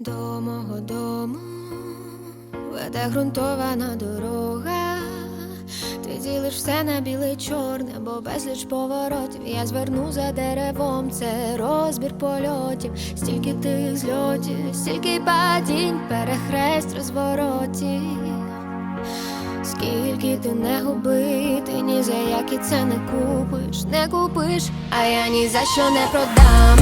До мого дому веде ґрунтована дорога. Ти ділиш все на біле чорне, бо безліч поворотів. Я зверну за деревом, це розбір польотів, стільки тих зльотів, стільки падінь, перехрест розворотів. Скільки ти не губи, ти ні за які це не купиш, не купиш, а я ні за що не продам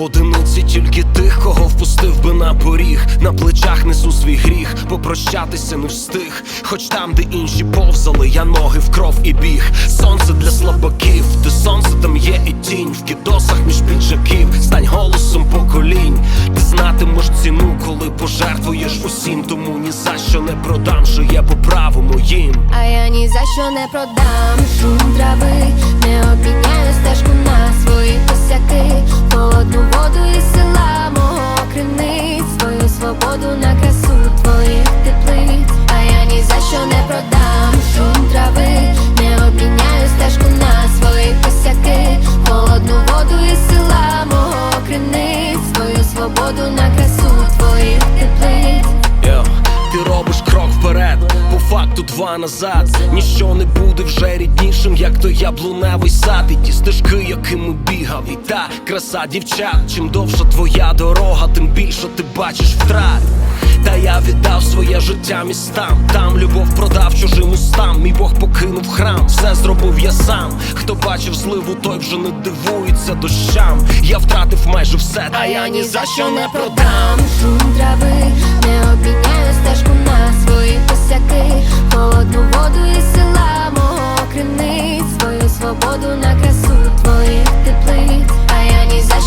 Одиниці тільки тих, кого впустив би на поріг. На плечах несу свій гріх, попрощатися не встиг. Хоч там, де інші повзали, я ноги в кров і біг. Сонце для слабаків, де сонце там є і тінь. В кідосах між піджаків, стань голосом поколінь. Ти знатимеш ціну, коли пожертвуєш усім. Тому ні за що не продам, що є по праву моїм. А я ні за що не продам шум трави, не обміняю стежку на свої косяки, холодну воду і села по два назад. Ніщо не буде вже ріднішим, як той яблуневий сад. І ті стежки, якими бігав, і та краса дівчат. Чим довша твоя дорога, тим більше ти бачиш втрат. Та я віддав своє життя містам. Там любов продав чужим устам. Мій Бог покинув храм, все зробив я сам. Хто бачив зливу, той вже не дивується дощам. Я втратив майже все, А я ні за що не продам шум трави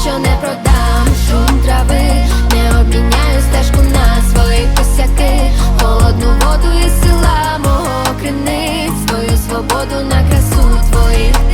що не продам шум трави, не обміняю стежку на свої косяки, холодну воду із села мого криниць, свою свободу на красу твоїх.